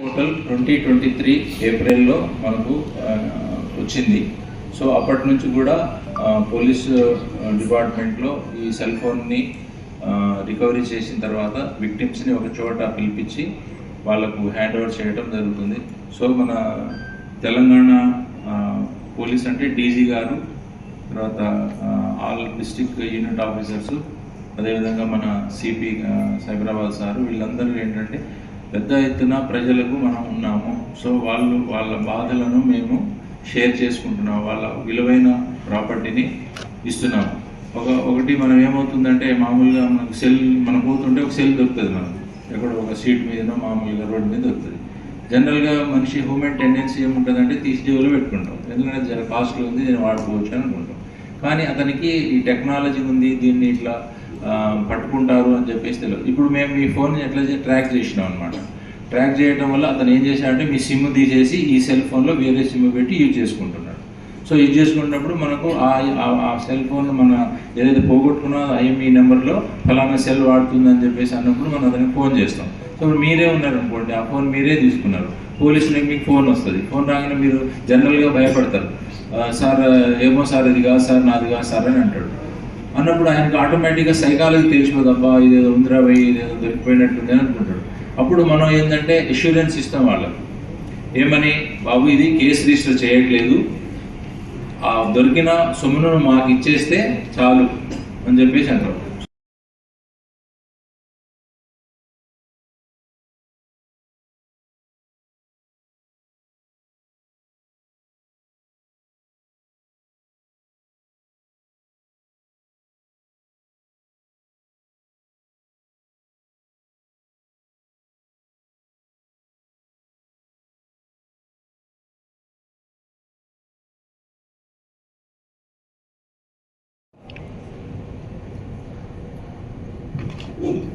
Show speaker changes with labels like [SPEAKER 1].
[SPEAKER 1] Total twenty twenty three ఏప్రిల్లో మనకు వచ్చింది. సో అప్పటి నుంచి కూడా పోలీస్ డిపార్ట్మెంట్లో ఈ సెల్ ఫోన్ని రికవరీ చేసిన తర్వాత విక్టిమ్స్ని ఒక చోట పిలిపించి వాళ్ళకు హ్యాండ్ ఓవర్ చేయడం జరుగుతుంది. సో మన తెలంగాణ పోలీస్ అంటే డీజీ గారు తర్వాత ఆల్ డిస్టిక్ యూనిట్ ఆఫీసర్స్ అదేవిధంగా మన సిపి సైబరాబాద్ సార్ వీళ్ళందరూ ఏంటంటే పెద్ద ఎత్తున ప్రజలకు మనం ఉన్నాము. సో వాళ్ళు వాళ్ళ బాధలను మేము షేర్ చేసుకుంటున్నాం వాళ్ళ విలువైన ప్రాపర్టీని ఇస్తున్నాము. ఒక ఒకటి మనం ఏమవుతుందంటే మామూలుగా మనకు సెల్ మనం పోతుంటే ఒక సెల్ దొరుకుతుంది మనకు. ఎక్కడ ఒక సీట్ మీదనో మామూలుగా రోడ్డు మీద దొరుకుతుంది. జనరల్గా మనిషి హ్యూమన్ టెండెన్సీ ఏముంటుందంటే తీసి జేబులో పెట్టుకుంటాం. ఎందుకంటే జర కాస్ట్లో ఉంది నేను వాడుకోవచ్చు అనుకుంటాం. కానీ అతనికి ఈ టెక్నాలజీ ఉంది దీన్ని ఇట్లా పట్టుకుంటారు అని చెప్పేసి తెలియదు. ఇప్పుడు మేము మీ ఫోన్ ఎట్లా ట్రాక్ చేసినాం అనమాట ట్రాక్ చేయడం వల్ల అతను ఏం చేశాడంటే మీ సిమ్ తీసేసి ఈ సెల్ ఫోన్లో వేరే సిమ్ పెట్టి యూజ్ చేసుకుంటున్నాడు. సో యూజ్ చేసుకున్నప్పుడు మనకు ఆ ఆ- సెల్ ఫోన్ మన ఏదైతే పోగొట్టుకున్నా మీ నెంబర్లో ఫలానా సెల్ వాడుతుందని చెప్పేసి అన్నప్పుడు మనం అతనికి ఫోన్ చేస్తాం. సో ఇప్పుడు మీరే ఉన్నారు అనుకోండి ఆ ఫోన్ మీరే తీసుకున్నారు. పోలీసులకు మీకు ఫోన్ వస్తుంది. ఫోన్ రాగానే మీరు జనరల్గా భయపడతారు. సార్ ఏమో సార్ ఇది కాదు సార్ నాది కాదు సార్ అని అంటాడు. అన్నప్పుడు ఆయనకు ఆటోమేటిక్గా సైకాలజీ తెలిసిపోదు అబ్బా ఇదేదో ఉందిరా పోయి ఇదేదో దొరికిపోయినట్టుంది అని అనుకుంటాడు. అప్పుడు మనం ఏంటంటే ఇష్యూరెన్స్ ఇస్తాం వాళ్ళకు. ఏమని బాబు ఇది కేసు రిజిస్టర్ చేయట్లేదు. ఆ దొరికిన సొమ్మును మాకు ఇచ్చేస్తే చాలు అని చెప్పేసి అంటారు 응?